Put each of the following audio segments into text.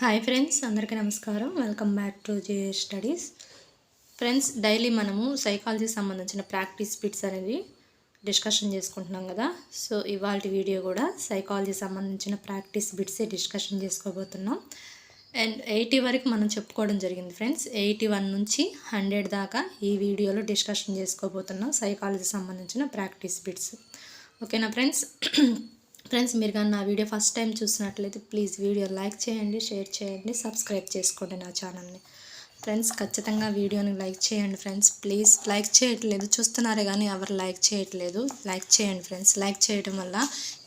Hi friends అందరికీ నమస్కారం. Welcome back to J studies friends daily మనము సైకాలజీకి సంబంధించిన ప్రాక్టీస్ బిట్స్ అనేవి డిస్కషన్ చేసుకుంటున్నాం కదా. సో ఇవాళ వీడియో కూడా సైకాలజీ సంబంధించిన ప్రాక్టీస్ బిట్సే డిస్కషన్ చేసుకోబోతున్నాం. అండ్ ఎయిటీ వరకు మనం చెప్పుకోవడం జరిగింది ఫ్రెండ్స్ ఎయిటీ వన్ నుంచి హండ్రెడ్ దాకా ఈ వీడియోలో డిస్కషన్ చేసుకోబోతున్నాం సైకాలజీ సంబంధించిన ప్రాక్టీస్ బిట్స్ ఓకేనా ఫ్రెండ్స్ ఫ్రెండ్స్ మీరు కానీ నా వీడియో ఫస్ట్ టైం చూసినట్లయితే ప్లీజ్ వీడియో లైక్ చేయండి షేర్ చేయండి సబ్స్క్రైబ్ చేసుకోండి నా ఛానల్ని ఫ్రెండ్స్ ఖచ్చితంగా వీడియోని లైక్ చేయండి ఫ్రెండ్స్ ప్లీజ్ లైక్ చేయట్లేదు చూస్తున్నారే కానీ ఎవరు లైక్ చేయట్లేదు. లైక్ చేయండి ఫ్రెండ్స్ లైక్ చేయడం వల్ల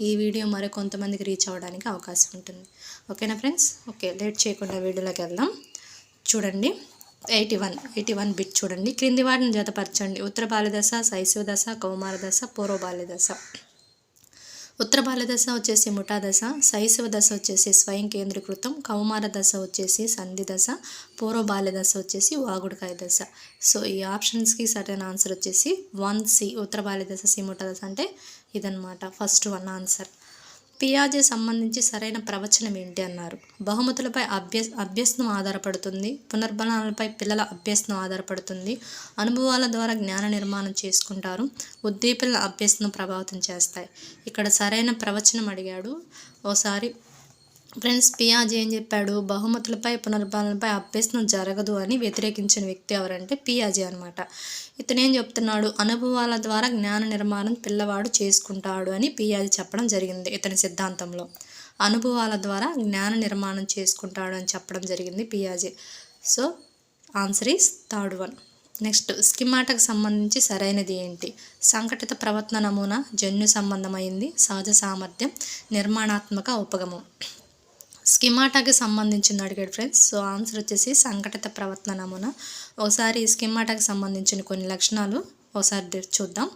ఈ వీడియో మరి కొంతమందికి రీచ్ అవ్వడానికి అవకాశం ఉంటుంది. ఓకేనా ఫ్రెండ్స్ ఓకే లేట్ చేయకుండా వీడియోలోకి వెళ్దాం. చూడండి eighty one eighty one bit చూడండి. క్రింది వాటిని జతపరచండి. ఉత్తర బాల్యదశ శైశవ దశ కౌమార దశ పూర్వ బాల్యదశ ఉత్తర బాలదశ వచ్చేసి ముఠా దశ శైశవ దశ వచ్చేసి స్వయం కేంద్రీకృతం కౌమార దశ వచ్చేసి సంధి దశ పూర్వ బాల్య దశ వచ్చేసి వాగుడుకాయ దశ. సో ఈ ఆప్షన్స్కి సరైన ఆన్సర్ వచ్చేసి వన్ సి ఉత్తర బాల్య దశ సి ముఠా దశ అంటే ఇదనమాట ఫస్ట్ వన్ ఆన్సర్. పియాజే సంబంధించి సరైన ప్రవచనం ఏంటి అన్నారు. బహుమతులపై అభ్యస్ అభ్యసనం ఆధారపడుతుంది పునర్బలాలపై పిల్లల అభ్యసనం ఆధారపడుతుంది అనుభవాల ద్వారా జ్ఞాన నిర్మాణం చేసుకుంటారు ఉద్దీపన అభ్యసనం ప్రభావితం చేస్తాయి. ఇక్కడ సరైన ప్రవచనం అడిగాడు. ఓసారి ఫ్రెండ్స్ పియాజీ ఏం చెప్పాడు? బహుమతులపై పునర్పాలనపై అభ్యసనం జరగదు అని వ్యతిరేకించిన వ్యక్తి ఎవరంటే పియాజీ అనమాట ఇతను ఏం చెప్తున్నాడు? అనుభవాల ద్వారా జ్ఞాన నిర్మాణం పిల్లవాడు చేసుకుంటాడు అని పియాజీ చెప్పడం జరిగింది ఇతని సిద్ధాంతంలో. అనుభవాల ద్వారా జ్ఞాన నిర్మాణం చేసుకుంటాడు అని చెప్పడం జరిగింది పియాజీ. So answer is third one. Next స్కిమాటకు సంబంధించి సరైనది ఏంటి? సంఘటిత ప్రవర్తన నమూనా జన్యు సంబంధమైంది సహజ సామర్థ్యం నిర్మాణాత్మక ఉపగమం. స్కిమాటాకి సంబంధించింది అడిగాడు ఫ్రెండ్స్. సో ఆన్సర్ వచ్చేసి సంఘటిత ప్రవర్తన నమూనా. ఒకసారి స్కిమాటాకి సంబంధించిన కొన్ని లక్షణాలు ఒకసారి చూద్దాం.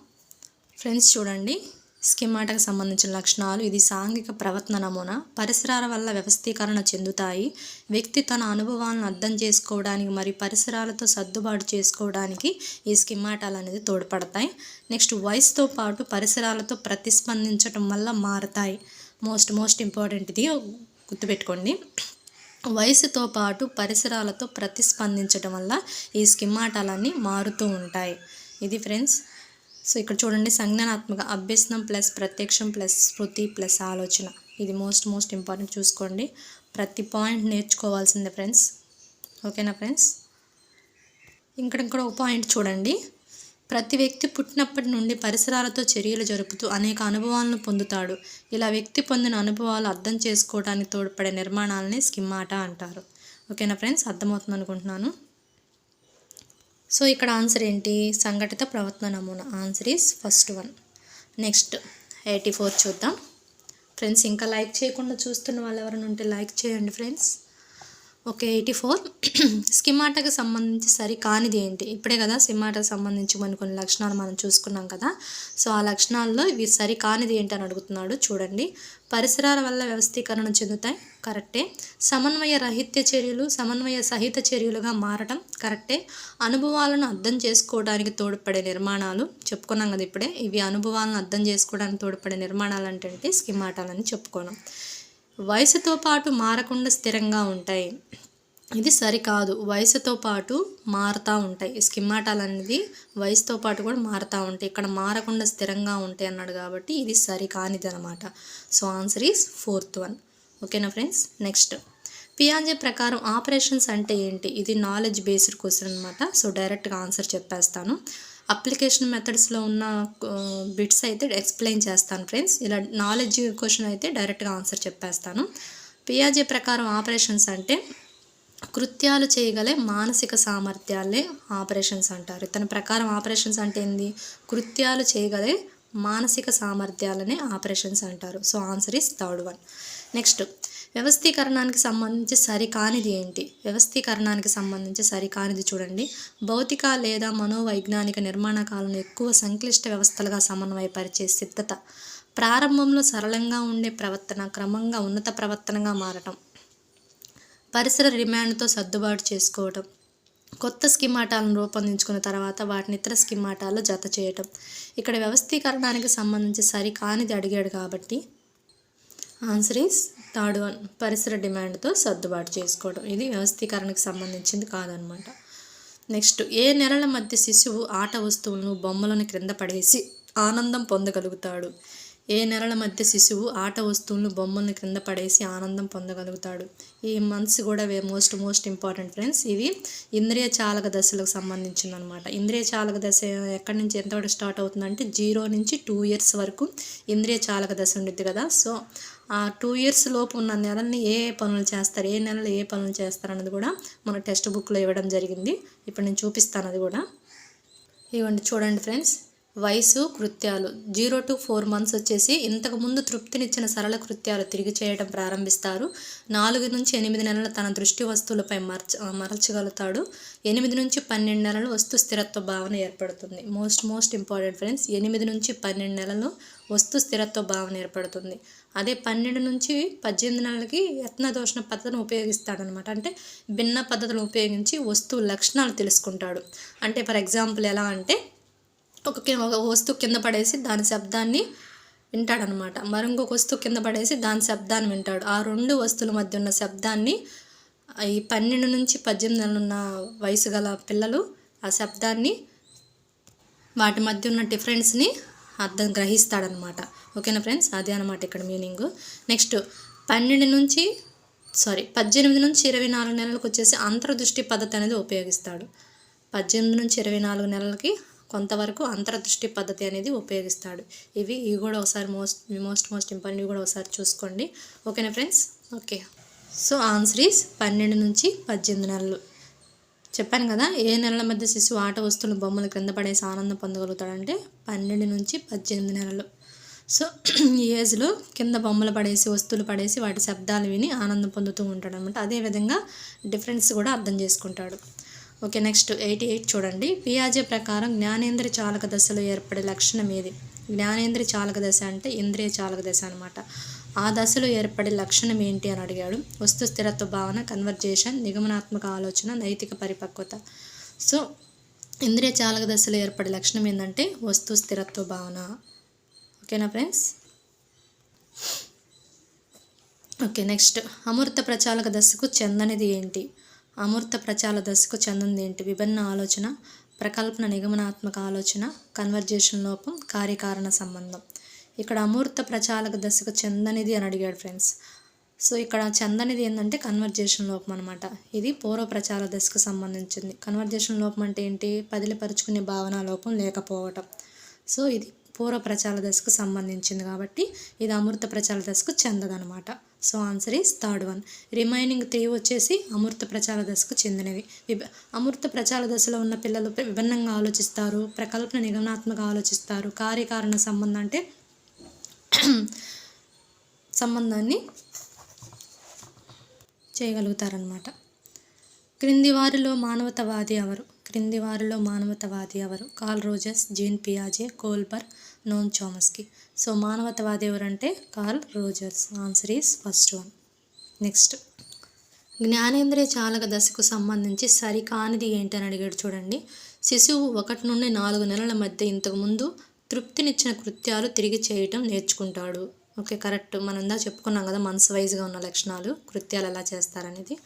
ఫ్రెండ్స్ చూడండి. స్కిమాటాకి సంబంధించిన లక్షణాలు ఇది సాంఘిక ప్రవర్తన నమూనా. పరిసరాల వల్ల వ్యవస్థీకరణ చెందుతాయి. వ్యక్తి తన అనుభవాలను అర్థం చేసుకోవడానికి మరియు పరిసరాలతో సర్దుబాటు చేసుకోవడానికి ఈ స్కిమాటాలు అనేది తోడ్పడతాయి. నెక్స్ట్ వయసుతో పాటు పరిసరాలతో ప్రతిస్పందించడం వల్ల మారతాయి. మోస్ట్ మోస్ట్ ఇంపార్టెంట్ ఇది. గుర్తుపెట్టుకోండి. వయసుతో పాటు పరిసరాలతో ప్రతిస్పందించడం వల్ల ఈ స్కిమ్మాటాలన్నీ మారుతూ ఉంటాయి. ఇది ఫ్రెండ్స్ సో ఇక్కడ చూడండి సంజ్ఞానాత్మక అభ్యసనం ప్లస్ ప్రత్యక్షం ప్లస్ స్మృతి ప్లస్ ఆలోచన. ఇది మోస్ట్ మోస్ట్ ఇంపార్టెంట్ చూసుకోండి. ప్రతి పాయింట్ నేర్చుకోవాల్సిందే ఫ్రెండ్స్. ఓకేనా ఫ్రెండ్స్? ఇక్కడ ఇంకా ఒక పాయింట్ చూడండి. ప్రతి వ్యక్తి పుట్టినప్పటి నుండి పరిసరాలతో చర్యలు జరుపుతూ అనేక అనుభవాలను పొందుతాడు. ఇలా వ్యక్తి పొందిన అనుభవాలు అర్థం చేసుకోవడానికి తోడ్పడే నిర్మాణాలని స్కిమ్మాట అంటారు. ఓకేనా ఫ్రెండ్స్? అర్థమవుతుంది అనుకుంటున్నాను. సో ఇక్కడ ఆన్సర్ ఏంటి? సంఘటిత ప్రవర్తన నమూనా. Answer is first one. Next eighty four చూద్దాం. ఫ్రెండ్స్ ఇంకా లైక్ చేయకుండా చూస్తున్న వాళ్ళు ఎవరైనా ఉంటే లైక్ చేయండి ఫ్రెండ్స్. Okay eighty four. స్కిమాటకు సంబంధించి సరి కానిది ఏంటి? ఇప్పుడే కదా స్కిమాటాకి సంబంధించి కొన్ని కొన్ని లక్షణాలు మనం చూసుకున్నాం కదా. సో ఆ లక్షణాల్లో ఇవి సరి కానిది ఏంటి అని అడుగుతున్నాడు. చూడండి. పరిసరాల వల్ల వ్యవస్థీకరణ చెందుతాయి. కరెక్టే. సమన్వయ రహిత్య చర్యలు సమన్వయ సహిత చర్యలుగా మారటం కరెక్టే. అనుభవాలను అర్థం చేసుకోవడానికి తోడ్పడే నిర్మాణాలు చెప్పుకున్నాం కదా ఇప్పుడే. ఇవి అనుభవాలను అర్థం చేసుకోవడానికి తోడ్పడే నిర్మాణాలు అంటే స్కిమాటాలని చెప్పుకోవడం. వయసుతో పాటు మారకుండా స్థిరంగా ఉంటాయి. ఇది సరికాదు. వయసుతో పాటు మారుతూ ఉంటాయి. స్కిమ్మాటాలు అనేది వయసుతో పాటు కూడా మారుతూ ఉంటాయి. ఇక్కడ మారకుండా స్థిరంగా ఉంటాయి అన్నాడు కాబట్టి ఇది సరికానిది అనమాట so answer is fourth one. ఓకేనా ఫ్రెండ్స్? నెక్స్ట్. పియాజే ప్రకారం ఆపరేషన్స్ అంటే ఏంటి? ఇది నాలెడ్జ్ బేస్డ్ క్వశ్చన్ అనమాట సో డైరెక్ట్గా ఆన్సర్ చెప్పేస్తాను. అప్లికేషన్ మెథడ్స్లో ఉన్న బిట్స్ అయితే ఎక్స్ప్లెయిన్ చేస్తాను ఫ్రెండ్స్. ఇలా నాలెడ్జ్ క్వశ్చన్ అయితే డైరెక్ట్గా ఆన్సర్ చెప్పేస్తాను. పియాజే ప్రకారం ఆపరేషన్స్ అంటే కృత్యాలు చేయగలే మానసిక సామర్థ్యాలే ఆపరేషన్స్ అంటారు. ఇతని ప్రకారం ఆపరేషన్స్ అంటే ఏంది? కృత్యాలు చేయగలే మానసిక సామర్థ్యాలనే ఆపరేషన్స్ అంటారు. So answer is third one. Next వ్యవస్థీకరణానికి సంబంధించి సరికానిది ఏంటి? వ్యవస్థీకరణానికి సంబంధించి సరికానిది చూడండి. భౌతిక లేదా మనోవైజ్ఞానిక నిర్మాణకాలను ఎక్కువ సంక్లిష్ట వ్యవస్థలుగా సమన్వయపరిచే సిద్ధత. ప్రారంభంలో సరళంగా ఉండే ప్రవర్తన క్రమంగా ఉన్నత ప్రవర్తనగా మారటం. పరిసర డిమాండ్తో సర్దుబాటు చేసుకోవటం. కొత్త స్కిమాటాలను రూపొందించుకున్న తర్వాత వాటిని ఇతర స్కిమాటాల్లో జత చేయటం. ఇక్కడ వ్యవస్థీకరణానికి సంబంధించి సరికానిది అడిగాడు కాబట్టి ఆన్సర్ ఈస్ థర్డ్ వన్ పరిసర డిమాండ్తో సర్దుబాటు చేసుకోవడం. ఇది వ్యవస్థీకరణకు సంబంధించింది కాదనమాట. నెక్స్ట్ ఏ నెలల మధ్య శిశువు ఆట వస్తువులను బొమ్మలను క్రింద పడేసి ఆనందం పొందగలుగుతాడు? ఏ నెలల మధ్య శిశువు ఆట వస్తువులను బొమ్మలను క్రింద పడేసి ఆనందం పొందగలుగుతాడు? ఈ మంత్స్ కూడా very most most important friends ఇవి ఇంద్రియ చాలక దశలకు సంబంధించింది అనమాట ఇంద్రియ చాలక దశ ఎక్కడి నుంచి ఎంతవరకు స్టార్ట్ అవుతుందంటే జీరో నుంచి టూ ఇయర్స్ వరకు ఇంద్రియ చాలక దశ ఉండిద్ది కదా. సో ఆ టూ ఇయర్స్ లోపు ఉన్న నెలల్ని ఏ ఏ పనులు చేస్తారు ఏ నెలలు ఏ పనులు చేస్తారు అన్నది కూడా మన టెక్స్ట్ బుక్లో ఇవ్వడం జరిగింది. ఇప్పుడు నేను చూపిస్తాను అది కూడా. ఇవ్వండి చూడండి ఫ్రెండ్స్. వయసు కృత్యాలు. జీరో టు ఫోర్ మంత్స్ వచ్చేసి ఇంతకుముందు తృప్తినిచ్చిన సరళ కృత్యాలు తిరిగి చేయడం ప్రారంభిస్తారు. నాలుగు నుంచి ఎనిమిది నెలలు తన దృష్టి వస్తువులపై మరచ మరల్చగలుగుతాడు. ఎనిమిది నుంచి పన్నెండు నెలలు వస్తు స్థిరత్వ భావన ఏర్పడుతుంది. మోస్ట్ మోస్ట్ ఇంపార్టెంట్ ఫ్రెండ్స్ ఎనిమిది నుంచి పన్నెండు నెలలు వస్తు స్థిరత్వ భావన ఏర్పడుతుంది. అదే పన్నెండు నుంచి పద్దెనిమిది నెలలకి యత్నదోషణ పద్ధతిని ఉపయోగిస్తాడనమాట. అంటే భిన్న పద్ధతులను ఉపయోగించి వస్తువు లక్షణాలు తెలుసుకుంటాడు. అంటే ఫర్ ఎగ్జాంపుల్ ఎలా అంటే ఒక ఒక వస్తువు కింద పడేసి దాని శబ్దాన్ని వింటాడనమాట. మరి ఇంకొక వస్తువు కింద పడేసి దాని శబ్దాన్ని వింటాడు. ఆ రెండు వస్తువుల మధ్య ఉన్న శబ్దాన్ని ఈ పన్నెండు నుంచి పద్దెనిమిది నెలలు ఉన్న వయసు గల పిల్లలు ఆ శబ్దాన్ని వాటి మధ్య ఉన్న డిఫరెన్స్ని అర్థం గ్రహిస్తాడనమాట. ఓకేనా ఫ్రెండ్స్? అదే అనమాట ఇక్కడ మీనింగ్. నెక్స్ట్ పన్నెండు నుంచి సారీ పద్దెనిమిది నుంచి ఇరవై నాలుగు నెలలకు వచ్చేసి అంతర్దృష్టి పద్ధతి అనేది ఉపయోగిస్తాడు. పద్దెనిమిది నుంచి ఇరవై నాలుగు నెలలకి కొంతవరకు అంతర్దృష్టి పద్ధతి అనేది ఉపయోగిస్తాడు. ఇవి ఇవి కూడా ఒకసారి మోస్ట్ మోస్ట్ మోస్ట్ ఇంపార్టెంట్ ఇవి కూడా ఒకసారి చూసుకోండి. ఓకేనా friends? Okay. So answer is పన్నెండు నుంచి పద్దెనిమిది నెలలు. చెప్పాను కదా ఏ నెలల మధ్య శిశువు ఆట వస్తువులు బొమ్మలు క్రింద పడేసి ఆనందం పొందగలుగుతాడంటే పన్నెండు నుంచి పద్దెనిమిది నెలలు. సో ఈ ఏజ్లో కింద బొమ్మలు పడేసి వస్తువులు పడేసి వాటి శబ్దాలు విని ఆనందం పొందుతూ ఉంటాడు అనమాట అదేవిధంగా డిఫరెన్స్ కూడా అర్థం చేసుకుంటాడు. ఓకే నెక్స్ట్ ఎయిటీ ఎయిట్ చూడండి. పియాజే ప్రకారం జ్ఞానేంద్ర చాలక దశలో ఏర్పడే లక్షణం ఏది? జ్ఞానేంద్ర చాలక దశ అంటే ఇంద్రియ చాలక దశ అనమాట ఆ దశలో ఏర్పడే లక్షణం ఏంటి అని అడిగాడు. వస్తు స్థిరత్వ భావన కన్వర్జేషన్ నిగమనాత్మక ఆలోచన నైతిక పరిపక్వత. సో ఇంద్రియ చాలక దశలో ఏర్పడే లక్షణం ఏంటంటే వస్తు స్థిరత్వ భావన. ఓకేనా ఫ్రెండ్స్? ఓకే నెక్స్ట్ అమూర్త ప్రచాలక దశకు చెందనిది ఏంటి? అమూర్త ప్రచాల దశకు చెందింది ఏంటి? విభిన్న ఆలోచన ప్రకల్పన నిగమనాత్మక ఆలోచన కన్వర్జేషన్ లోపం కార్యకారణ సంబంధం. ఇక్కడ అమూర్త ప్రచాలక దశకు చెందనిది అని అడిగాడు ఫ్రెండ్స్ సో ఇక్కడ చెందనిది ఏంటంటే కన్వర్జేషన్ లోపం అనమాట ఇది పూర్వ ప్రచార దశకు సంబంధించింది. కన్వర్జేషన్ లోపం అంటే ఏంటి? పదిలిపరుచుకునే భావన లోపం లేకపోవటం. సో ఇది పూర్వ ప్రచార దశకు సంబంధించింది కాబట్టి ఇది అమృత ప్రచార దశకు చెందదనమాట so answer is third one remaining three వచ్చేసి అమృత ప్రచార దశకు చెందినవి. విభ- అమృత ప్రచార దశలో ఉన్న పిల్లలు విభిన్నంగా ఆలోచిస్తారు ప్రకల్పన నిగమనాత్మక ఆలోచిస్తారు. కార్యకారణ సంబంధం అంటే సంబంధాన్ని చేయగలుగుతారనమాట క్రింది వారిలో మానవతవాది ఎవరు? క్రింది వారిలో మానవతవాది ఎవరు? కార్ల్ రోజర్స్ జీన్ పియాజే కోల్బర్ నోన్ చోమస్కి. సో మానవతవాది ఎవరంటే Carl Rogers. Answer is first one. Next. జ్ఞానేంద్రియ చాలక దశకు సంబంధించి సరికానిది ఏంటని అడిగాడు చూడండి. శిశువు ఒకటి నుండి నాలుగు నెలల మధ్య ఇంతకుముందు తృప్తినిచ్చిన కృత్యాలు తిరిగి చేయటం నేర్చుకుంటాడు. Okay correct. మనం ఇందా చెప్పుకున్నాం కదా మనసు వైజ్గా ఉన్న లక్షణాలు కృత్యాలు ఎలా చేస్తారనేది.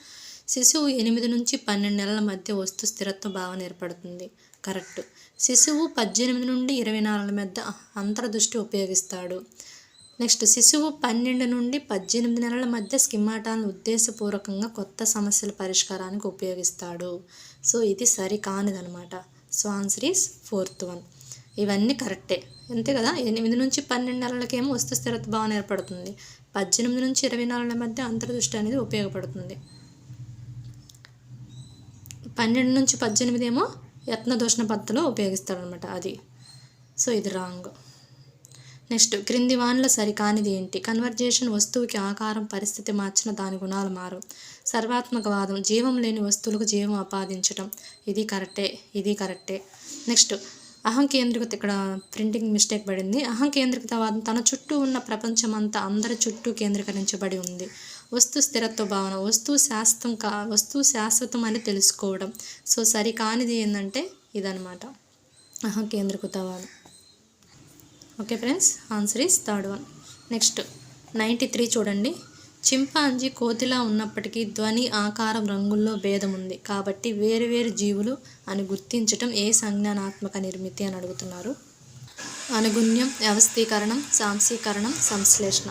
శిశువు ఎనిమిది నుంచి పన్నెండు నెలల మధ్య వస్తు స్థిరత్వ భావన ఏర్పడుతుంది. కరెక్ట్. శిశువు పద్దెనిమిది నుండి ఇరవై నాలుగు మధ్య అంతర్దృష్టి ఉపయోగిస్తాడు. నెక్స్ట్ శిశువు పన్నెండు నుండి పద్దెనిమిది నెలల మధ్య స్కిమాటాను ఉద్దేశపూర్వకంగా కొత్త సమస్యల పరిష్కారానికి ఉపయోగిస్తాడు. సో ఇది సరికానిదనమాట. So answer is fourth one. ఇవన్నీ కరెక్టే. అంతే కదా? ఎనిమిది నుంచి పన్నెండు నెలలకేమో వస్తు స్థిరత్వ భావన ఏర్పడుతుంది. పద్దెనిమిది నుంచి ఇరవై నాలుగుల మధ్య అంతర్దృష్టి అనేది ఉపయోగపడుతుంది. పన్నెండు నుంచి పద్దెనిమిది ఏమో యత్నదోషణ పద్ధతిలో పద్ధతిలో ఉపయోగిస్తాడనమాట అది. సో ఇది రాంగ్. నెక్స్ట్ క్రింది వానిలో సరికానిది ఏంటి? కన్వర్జేషన్ వస్తువుకి ఆకారం పరిస్థితి మార్చిన దాని గుణాలు మారు. సర్వాత్మకవాదం జీవం లేని వస్తువులకు జీవం ఆపాదించటం. ఇది కరెక్టే ఇది కరెక్టే. నెక్స్ట్ అహం కేంద్రికత ఇక్కడ ప్రింటింగ్ మిస్టేక్ పడింది. అహం కేంద్రికతవాదం తన చుట్టూ ఉన్న ప్రపంచం అంతా అందరి చుట్టూ కేంద్రీకరించబడి ఉంది. వస్తు స్థిరత్వ భావన వస్తువు శాశ్వతం కా వస్తువు శాశ్వతం అని తెలుసుకోవడం. సో సరికానిది ఏంటంటే ఇదనమాట అహం కేంద్రీకృతవాదం okay friends answer is third one. Next ninety three చూడండి. చింపాంజీ కోతిలా ఉన్నప్పటికీ ధ్వని ఆకారం రంగుల్లో భేదం ఉంది. కాబట్టి వేరువేరు జీవులు అని గుర్తించటం ఏ సంజ్ఞానాత్మక నిర్మితి అని అడుగుతున్నారు. అనుగుణ్యం వ్యవస్థీకరణం సాంసీకరణం సంశ్లేషణ.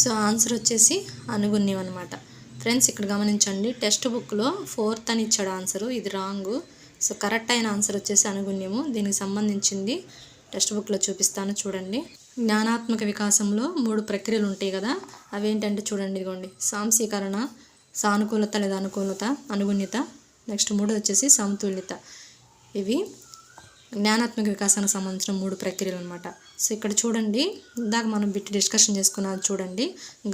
సో ఆన్సర్ వచ్చేసి అనుగుణ్యం అనమాట ఫ్రెండ్స్ ఇక్కడ గమనించండి టెక్స్ట్ బుక్లో ఫోర్త్ అని ఇచ్చాడు ఆన్సరు ఇది రాంగు. సో కరెక్ట్ అయిన ఆన్సర్ వచ్చేసి అనుగుణ్యము. దీనికి సంబంధించింది టెక్స్ట్ బుక్లో చూపిస్తాను చూడండి. జ్ఞానాత్మక వికాసంలో మూడు ప్రక్రియలు ఉంటాయి కదా అవేంటంటే చూడండి ఇదిగోండి. సాంశీకరణ సానుకూలత లేదా అనుకూలత అనుగుణ్యత. నెక్స్ట్ మూడు వచ్చేసి సమతుల్యత. ఇవి జ్ఞానాత్మక వికాసానికి సంబంధించిన మూడు ప్రక్రియలు అనమాట సో ఇక్కడ చూడండి ఇందాక మనం బిట్టి డిస్కషన్ చేసుకున్నది చూడండి.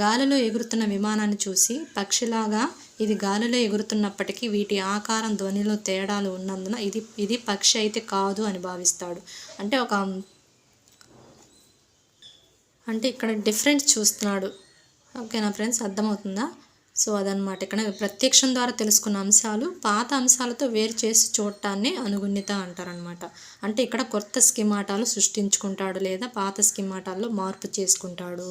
గాలిలో ఎగురుతున్న విమానాన్ని చూసి పక్షిలాగా ఇది గాలిలో ఎగురుతున్నప్పటికీ వీటి ఆకారం ధ్వనిలో తేడాలు ఉన్నందున ఇది ఇది పక్షి అయితే కాదు అని భావిస్తాడు. అంటే ఒక అంటే ఇక్కడ డిఫరెంట్ చూస్తున్నాడు. ఓకేనా ఫ్రెండ్స్? అర్థమవుతుందా? సో అదనమాట ఇక్కడ ప్రత్యక్షం ద్వారా తెలుసుకున్న అంశాలు పాత అంశాలతో వేరు చేసి చూడటాన్ని అనుగుణ్యత అంటారనమాట అంటే ఇక్కడ కొత్త స్కిమాటాలు సృష్టించుకుంటాడు లేదా పాత స్కిమాటాల్లో మార్పు చేసుకుంటాడు.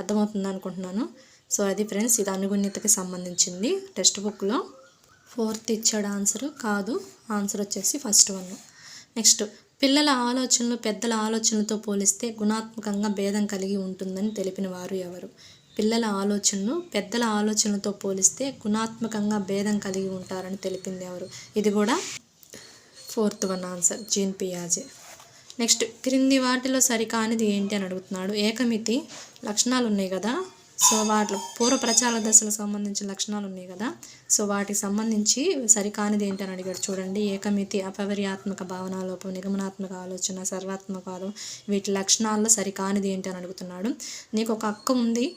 అర్థమవుతుంది అనుకుంటున్నాను? సో అది ఫ్రెండ్స్ ఇది అనుగుణ్యతకి సంబంధించింది. టెక్స్ట్ బుక్లో ఫోర్త్ ఇచ్చాడు ఆన్సర్. కాదు ఆన్సర్ వచ్చేసి ఫస్ట్ వన్. నెక్స్ట్ పిల్లల ఆలోచనలు పెద్దల ఆలోచనలతో పోలిస్తే గుణాత్మకంగా భేదం కలిగి ఉంటుందని తెలిపిన వారు ఎవరు? పిల్లల ఆలోచనలు పెద్దల ఆలోచనలతో పోలిస్తే గుణాత్మకంగా భేదం కలిగి ఉంటారని తెలిపింది ఎవరు? ఇది కూడా ఫోర్త్ వన్ ఆన్సర్. జీన్ పియాజే. నెక్స్ట్ క్రింది వాటిలో సరికానిది ఏంటి అని అడుగుతున్నాడు. ఏకమితి లక్షణాలు ఉన్నాయి కదా. సో వాటిలో పూర్వ ప్రచార దశలకు సంబంధించిన లక్షణాలు ఉన్నాయి కదా. సో వాటికి సంబంధించి సరికానిది ఏంటి అని అడిగాడు చూడండి. ఏకమితి అపవర్యాత్మక భావనాలోపం నిగమనాత్మక ఆలోచన సర్వాత్మకాలు వీటి లక్షణాల్లో సరికానిది ఏంటి అని అడుగుతున్నాడు. నీకు ఒక అక్క ఉంది.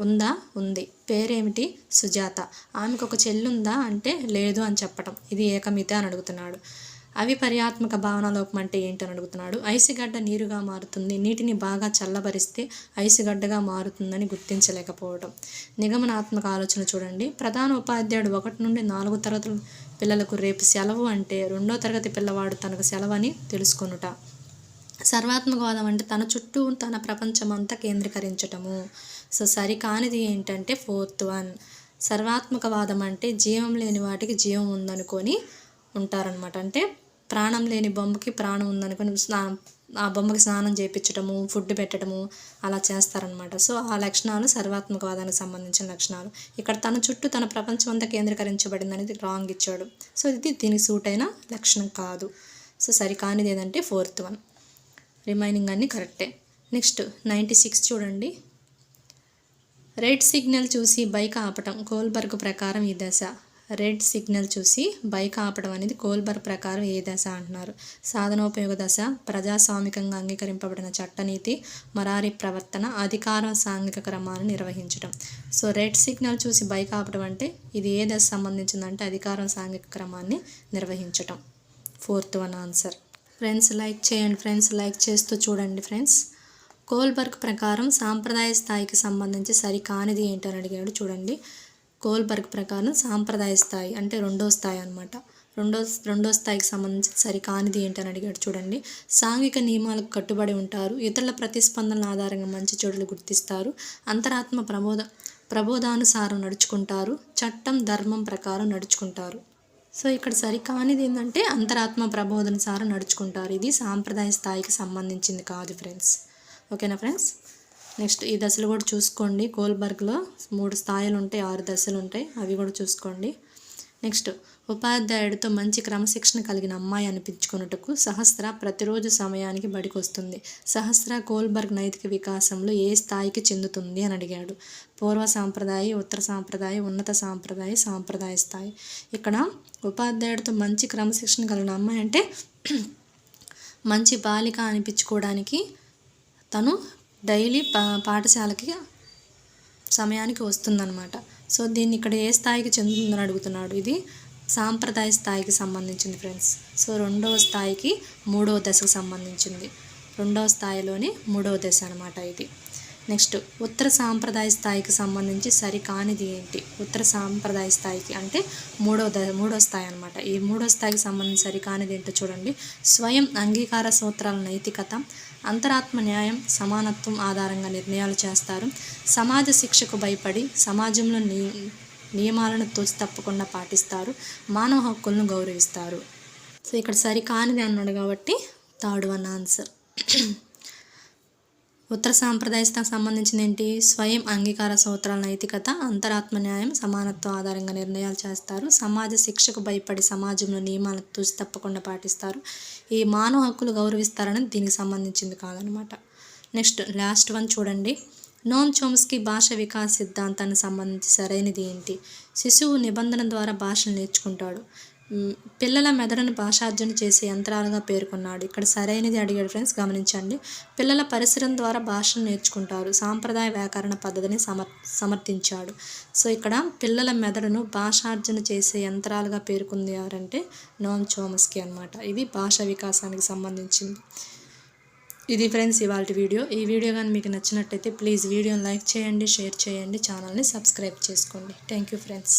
ఉందా? ఉంది. పేరేమిటి? సుజాత. ఆమెకు ఒక చెల్లుందా అంటే లేదు అని చెప్పటం. ఇది ఏకమిత అని అడుగుతున్నాడు. అవి పర్యాత్మక భావన లోపం అంటే ఏంటని అడుగుతున్నాడు. ఐసుగడ్డ నీరుగా మారుతుంది. నీటిని బాగా చల్లబరిస్తే ఐసుగడ్డగా మారుతుందని గుర్తించలేకపోవడం నిగమనాత్మక ఆలోచన చూడండి. ప్రధాన ఉపాధ్యాయుడు ఒకటి నుండి నాలుగు తరగతుల పిల్లలకు రేపు సెలవు అంటే రెండో తరగతి పిల్లవాడు తనకు సెలవని తెలుసుకొనుట. సర్వాత్మకవాదం అంటే తన చుట్టూ తన ప్రపంచం అంతా కేంద్రీకరించటము. సో సరికానిది ఏంటంటే ఫోర్త్ వన్. సర్వాత్మకవాదం అంటే జీవం లేని వాటికి జీవం ఉందనుకొని ఉంటారనమాట అంటే ప్రాణం లేని బొమ్మకి ప్రాణం ఉందనుకొని స్నానం ఆ బొమ్మకి స్నానం చేయించటము ఫుడ్ పెట్టడము అలా చేస్తారనమాట సో ఆ లక్షణాలు సర్వాత్మకవాదానికి సంబంధించిన లక్షణాలు. ఇక్కడ తన చుట్టూ తన ప్రపంచం అంతా కేంద్రీకరించబడింది అనేది రాంగ్ ఇచ్చాడు. సో ఇది దీనికి సూట్ అయిన లక్షణం కాదు. సో సరికానిది ఏదంటే ఫోర్త్ వన్. రిమైనింగ్ అన్నీ కరెక్టే. నెక్స్ట్ నైంటీ సిక్స్ చూడండి. రెడ్ సిగ్నల్ చూసి బైక్ ఆపటం కోల్బర్గ్ ప్రకారం ఈ దశ. రెడ్ సిగ్నల్ చూసి బైక్ ఆపడం అనేది కోల్బర్గ్ ప్రకారం ఏ దశ అంటున్నారు. సాధనోపయోగ దశ ప్రజాస్వామికంగా అంగీకరింపబడిన చట్టనీతి మరారి ప్రవర్తన అధికార సాంఘిక క్రమాలను నిర్వహించడం సో రెడ్ సిగ్నల్ చూసి బైక్ ఆపడం అంటే ఇది ఏ దశ సంబంధించిందంటే అధికారం సాంఘిక క్రమాన్ని నిర్వహించటం. Fourth one answer. Friends like చేయండి. ఫ్రెండ్స్ లైక్ చేస్తూ చూడండి ఫ్రెండ్స్. కోల్బర్గ్ ప్రకారం సాంప్రదాయ స్థాయికి సంబంధించి సరికానిది ఏంటని అడిగాడు చూడండి. కోల్బర్గ్ ప్రకారం సాంప్రదాయ స్థాయి అంటే రెండో స్థాయి అనమాట రెండో రెండో స్థాయికి సంబంధించి సరికానిది ఏంటని అడిగాడు చూడండి. సాంఘిక నియమాలకు కట్టుబడి ఉంటారు. ఇతరుల ప్రతిస్పందనల ఆధారంగా మంచి చెడులు గుర్తిస్తారు. అంతరాత్మ ప్రబోధ ప్రబోధానుసారం నడుచుకుంటారు. చట్టం ధర్మం ప్రకారం నడుచుకుంటారు. సో ఇక్కడ సరికానిది ఏంటంటే అంతరాత్మ ప్రబోధనుసారం నడుచుకుంటారు. ఇది సాంప్రదాయ స్థాయికి సంబంధించింది కాదు ఫ్రెండ్స్. ఓకేనా ఫ్రెండ్స్? నెక్స్ట్ ఈ దశలు కూడా చూసుకోండి. కోల్బర్గ్లో మూడు స్థాయిలు ఉంటాయి ఆరు దశలు ఉంటాయి. అవి కూడా చూసుకోండి. నెక్స్ట్ ఉపాధ్యాయుడితో మంచి క్రమశిక్షణ కలిగిన అమ్మాయి అనిపించుకున్నట్టుకు సహస్ర ప్రతిరోజు సమయానికి బడికి వస్తుంది సహస్ర కోల్బర్గ్ నైతిక వికాసంలో ఏ స్థాయికి చెందుతుంది అని అడిగాడు. పూర్వ సాంప్రదాయ ఉత్తర సాంప్రదాయ ఉన్నత సాంప్రదాయ సాంప్రదాయ స్థాయి. ఇక్కడ ఉపాధ్యాయుడితో మంచి క్రమశిక్షణ కలిగిన అమ్మాయి అంటే మంచి బాలిక అనిపించుకోవడానికి తను డైలీ పా పాఠశాలకి సమయానికి వస్తుందన్నమాట. సో దీన్ని ఇక్కడ ఏ స్థాయికి చెందుతుందని అడుగుతున్నాడు ఇది? సాంప్రదాయ స్థాయికి సంబంధించింది ఫ్రెండ్స్. సో రెండవ స్థాయికి మూడవ దశకు సంబంధించింది. రెండవ స్థాయిలోని మూడవ దశ అనమాట ఇది. నెక్స్ట్ ఉత్తర సాంప్రదాయ స్థాయికి సంబంధించి సరికానిది ఏంటి? ఉత్తర సాంప్రదాయ స్థాయికి అంటే మూడో ద మూడో స్థాయి అనమాట ఈ మూడో స్థాయికి సంబంధించి సరికానిది ఏంటో చూడండి. స్వయం అంగీకార సూత్రాల నైతికత అంతరాత్మ న్యాయం సమానత్వం ఆధారంగా నిర్ణయాలు చేస్తారు. సమాజ శిక్షకు భయపడి సమాజంలో నీ నియమాలను తోచి తప్పకుండా పాటిస్తారు. మానవ హక్కులను గౌరవిస్తారు. సో ఇక్కడ సరికానిది అన్నాడు కాబట్టి థర్డ్ వన్ ఆన్సర్. ఉత్తర సాంప్రదాయస్థకు సంబంధించిన ఏంటి స్వయం అంగీకార సూత్రాల నైతికత అంతరాత్మ న్యాయం సమానత్వం ఆధారంగా నిర్ణయాలు చేస్తారు. సమాజ శిక్షకు భయపడి సమాజంలో నియమాలను తూచి తప్పకుండా పాటిస్తారు. ఈ మానవ హక్కులు గౌరవిస్తారని దీనికి సంబంధించింది కాదనమాట. నెక్స్ట్ లాస్ట్ వన్ చూడండి. నోమ్ చోమ్స్కి భాష వికాస్ సిద్ధాంతానికి సంబంధించి సరైనది ఏంటి? శిశువు నిబంధన ద్వారా భాషను నేర్చుకుంటాడు. పిల్లల మెదడును భాషార్జన చేసే యంత్రాలుగా పేర్కొన్నాడు. ఇక్కడ సరైనది అడిగాడు ఫ్రెండ్స్ గమనించండి. పిల్లల పరిసరం ద్వారా భాషను నేర్చుకుంటారు. సాంప్రదాయ వ్యాకరణ పద్ధతిని సమర్ సమర్థించాడు. సో ఇక్కడ పిల్లల మెదడును భాషార్జన చేసే యంత్రాలుగా పేర్కొంది ఎవరంటే నోమ్ చోమస్కి అన్నమాట. ఇది భాష వికాసానికి సంబంధించింది. ఇది ఫ్రెండ్స్ ఇవాళ వీడియో. ఈ వీడియో కానీ మీకు నచ్చినట్టయితే ప్లీజ్ వీడియోని లైక్ చేయండి షేర్ చేయండి ఛానల్ని సబ్స్క్రైబ్ చేసుకోండి. Thank you friends.